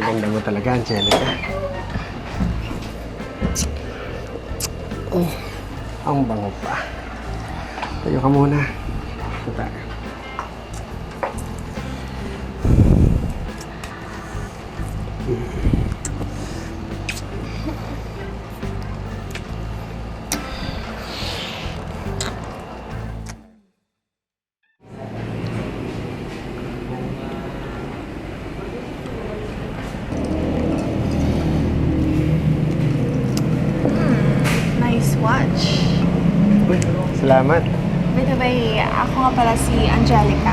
Kaganda mo talaga, Angelica. Oh, ang bango pa. Tayo ka muna. Ito salamat. By the way, ako nga pala si Angelica.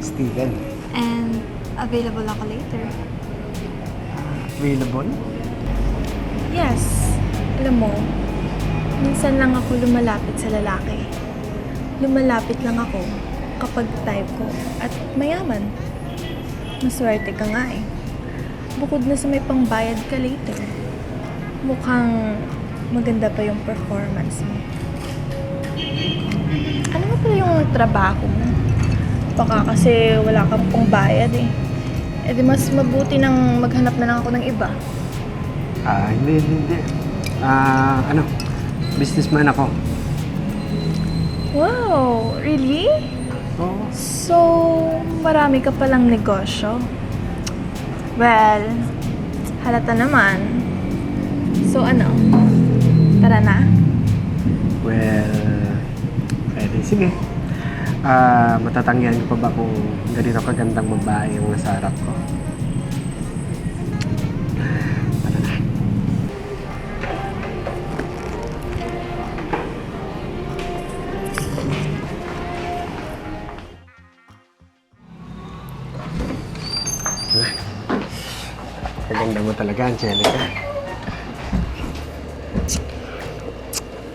Steven. And available ako later. Available? Yes. Alam mo, minsan lang ako lumalapit sa lalaki. Lumalapit lang ako kapag type ko at mayaman. Maswerte ka nga eh. Bukod na sa may pangbayad ka later, mukhang maganda pa yung performance mo. Ano nga pala yung trabaho mo? Baka kasi wala kang pangbayad eh. Eh di mas mabuti nang maghanap na lang ako ng iba. Ah, hindi, hindi, hindi. Ah, ano? Businessman ako. Wow, really? Oo. So, marami ka palang negosyo? Well, halata naman. So ano, tara na? Well, pwede. Sige. Ah, matatanggihan ko pa ba kung ganito kagandang babae yung nasa harap ko? Kaganda mo talaga, Angelica.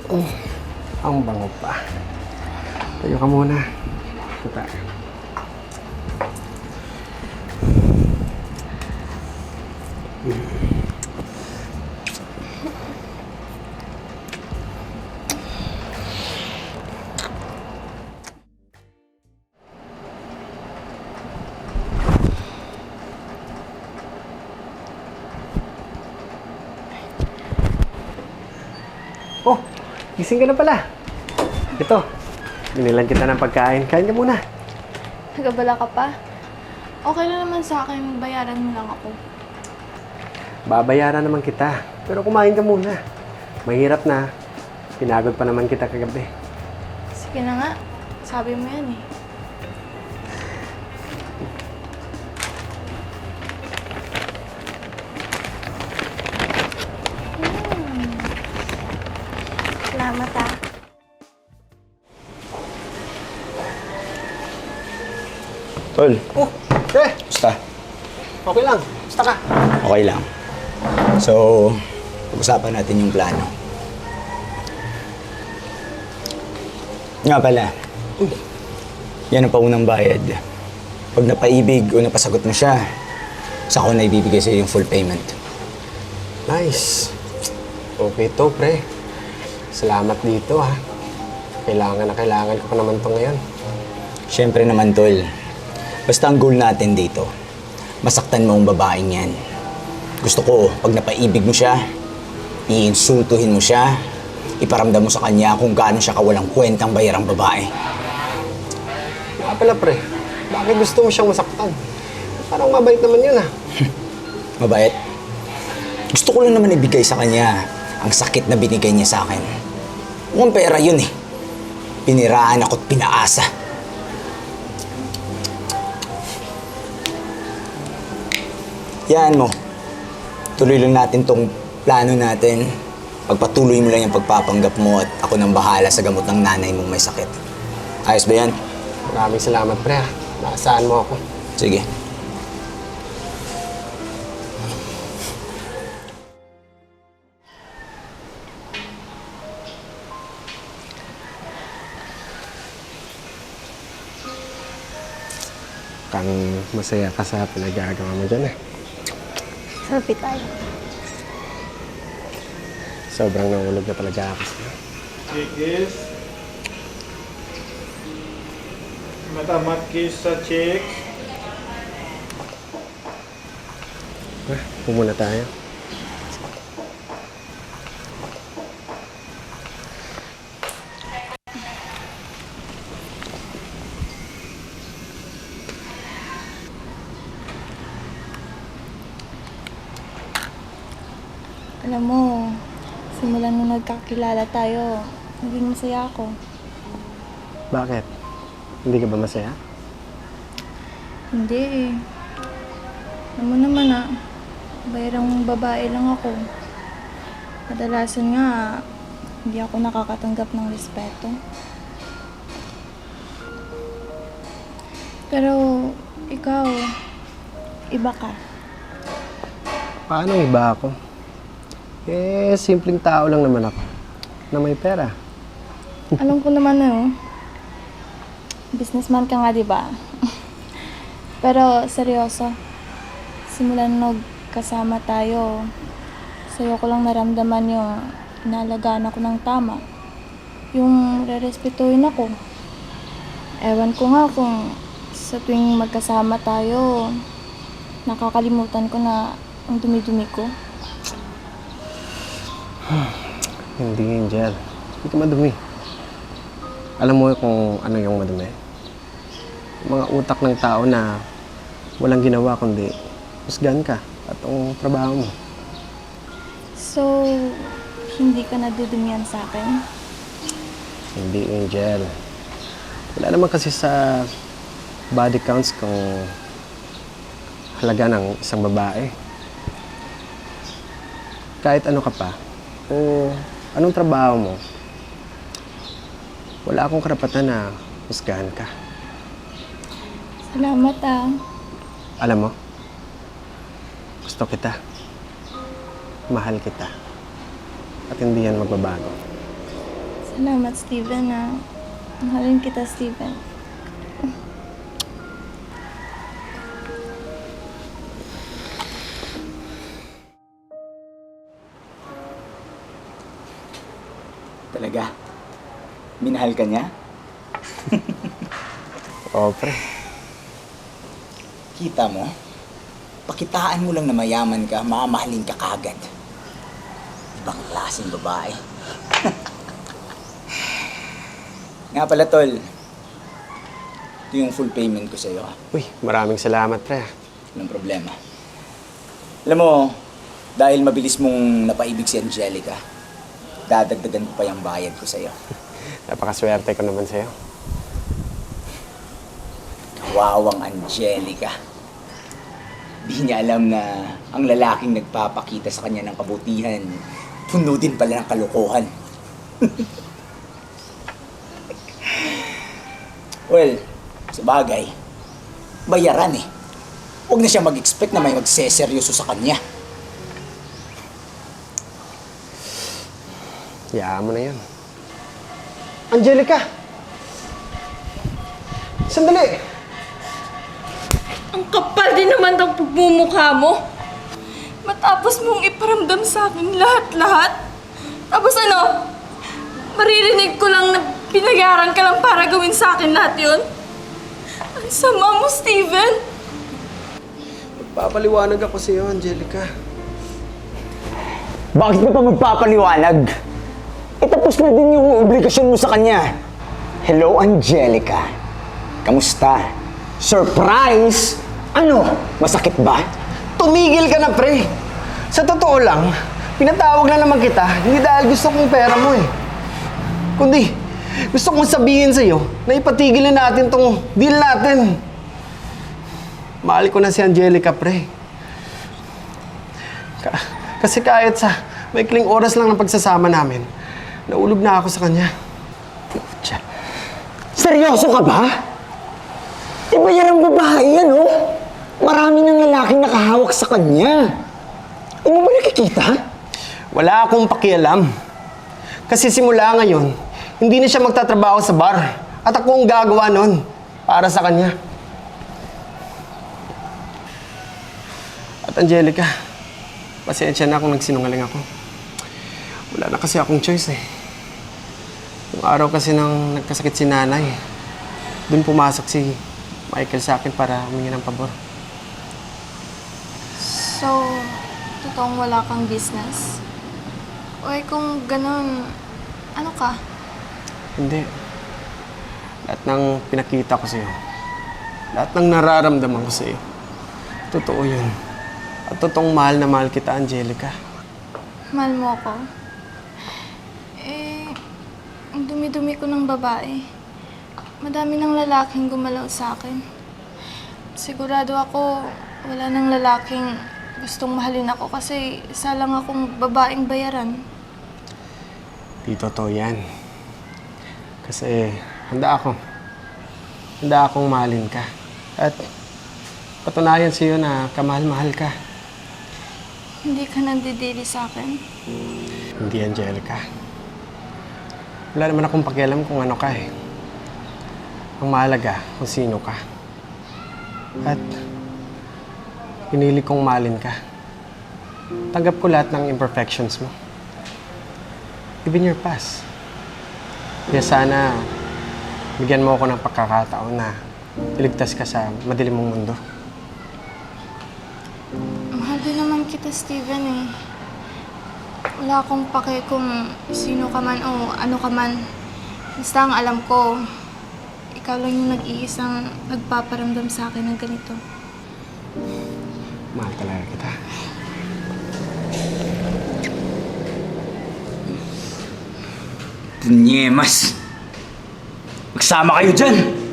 Oh, ang bango pa. Tayo ka muna. Ito tayo. Oh, gising ka na pala. Ito, binilan kita ng pagkain. Kain ka muna. Nagabala ka pa? Okay lang naman sa akin, bayaran mo lang ako. Babayaran naman kita. Pero kumain ka muna. Mahirap na. Pinagod pa naman kita kagabi. Sige na nga, sabi mo yan eh. Tol, Oh, eh, basta. okay lang. Basta ka. Okay lang. So, pag-usapan natin yung plano. Nga pala, yan ang paunang bayad. Pag napaibig o napasagot mo siya, sa ako na ibibigay sa'yo yung full payment. Nice. Okay to, pre. Salamat dito, ha. Kailangan na kailangan ko pa naman to ngayon. Siyempre naman, Tol. Basta ang goal natin dito, masaktan mo ang babaeng yan. Gusto ko, pag napaibig mo siya, iinsultuhin mo siya, iparamdam mo sa kanya kung gaano siya kawalang kwentang bayarang babae. Nga pala, pre. Bakit gusto mo siyang masaktan? Parang mabait naman yun, ha. Mabait? Gusto ko lang naman ibigay sa kanya ang sakit na binigay niya sa akin. Mukhang pera yun eh. Piniraan ako't pinaasa. Yan mo. Tuloy lang natin tong plano natin. Pagpatuloy mo lang yung pagpapanggap mo at ako nang bahala sa gamot ng nanay mong may sakit. Ayos ba yan? Maraming salamat, pre, ha. Naasahan mo ako. Sige. Kang masaya ka sa pinagagawa mo dyan, eh. Selfie tayo. Sobrang nahulog na talaga ako sa'yo. Chicks. Mata mat kiss sa chicks. Ah, pumuna tayo. Alam mo, simulan nung nagkakilala tayo, naging masaya ako. Bakit? Hindi ka ba masaya? Hindi eh. Alam mo naman ah, bayrang babae lang ako. Kadalasan nga, hindi ako nakakatanggap ng respeto. Pero, ikaw, iba ka. Paano iba ako? Eh, simpleng tao lang naman ako. Na may pera. Alam ko naman na oh. Businessman ka nga, di ba? Pero, seryoso. Simulan nung kasama tayo, sa'yo ko lang naramdaman yung inalagaan ako ng tama. Yung rerespetuhin ako. Ewan ko nga kung sa tuwing magkasama tayo, nakakalimutan ko na ang dumi-dumi ko. Hindi, Angel. Hindi ka madumi. Alam mo kung ano yung madumi? Mga utak ng tao na walang ginawa kundi husgan ka at ang trabaho mo. So, hindi ka nadudumihan sa akin? Hindi, Angel. Wala naman kasi sa body counts kung halaga ng isang babae. Kahit ano ka pa, o anong trabaho mo, wala akong karapatan na husgahan ka. Salamat ah. Alam mo, gusto kita. Mahal kita. At hindi yan magbabago. Salamat, Steven ah. Mahalin kita, Steven. Minahal ka niya? Oo, pre. Kita mo? Pakitaan mo lang na mayaman ka, mamahalin ka kagad. Ibang klaseng babae. Nga pala, Tol. Ito yung full payment ko sa'yo. ha. Uy, maraming salamat, pre. Walang problema. Alam mo, dahil mabilis mong napaibig si Angelica, dadagdagan ko pa yung bayad ko sa'yo. Napakaswerte ko naman sa'yo. Kawawang Angelica. Di niya alam na ang lalaking nagpapakita sa kanya ng kabutihan, puno din pala ng kalokohan. well, sa bagay, bayaran eh. Huwag na siya mag-expect na may magseseryoso sa kanya. Hayaan mo na yan. Angelica! Sandali! Ang kapal din naman ng pagmumukha mo. Matapos mong iparamdam sa akin lahat-lahat. Tapos ano? Maririnig ko lang na pinagaran ka lang para gawin sa akin lahat yun? Ang sama mo, Steven. Papaliwanag ako sa'yo, Angelica. Bakit mo pa magpapaliwanag? E tapos na din yung obligasyon mo sa kanya. Hello, Angelica. Kamusta? Surprise? Ano? Masakit ba? Tumigil ka na, pre! Sa totoo lang, pinatawag na naman kita, hindi dahil gusto kong pera mo eh. Kundi, gusto kong sabihin sa'yo na ipatigil na natin tong deal natin. Mahal ko na si Angelica, pre. Ka- kasi kahit sa maikling oras lang ng pagsasama namin, naulog na ako sa kanya. Tiyan. Seryoso ka ba? Iba yan ang babae yan, oh. Marami ng lalaking nakahawak sa kanya. Hindi mo ba nakikita? Wala akong pakialam. Kasi simula ngayon, hindi na siya magtatrabaho sa bar. At ako ang gagawa nun para sa kanya. At Angelica, pasensya na kung nagsinungaling ako. Wala na kasi akong choice eh. Yung araw kasi nang nagkasakit si nanay, doon pumasok si Michael sa akin para humingi ng pabor. So, totoong wala kang business? O eh, kung ganun, ano ka? Hindi. Lahat ng pinakita ko sa'yo, lahat ng nararamdaman ko sa'yo, totoo yun. At totoong mahal na mahal kita, Angelica. Mahal mo ako? Ang dumi-dumi ko ng babae. Madami ng lalaking gumalaw sa akin. Sigurado ako, wala ng lalaking gustong mahalin ako kasi isa lang akong babaeng bayaran. Di totoo yan. Kasi handa ako. Handa akong mahalin ka. At patunayan sa'yo na kamahal-mahal ka. Hindi ka nandidiri sa akin. Hindi, Angelica. Wala naman akong pakialam kung ano ka eh. Ang mahalaga kung sino ka. At pinili kong mahalin ka. Tanggap ko lahat ng imperfections mo. Even your past. Kaya sana bigyan mo ako ng pagkakataon na iligtas ka sa madilim mong mundo. Mahal din naman kita, Steven eh. Wala akong pake kung sino ka man o ano ka man. Basta ang alam ko, ikaw lang yung nag-iisang nagpaparamdam sa akin ng ganito. Mahal talaga kita. Punyemas! Magsama kayo dyan!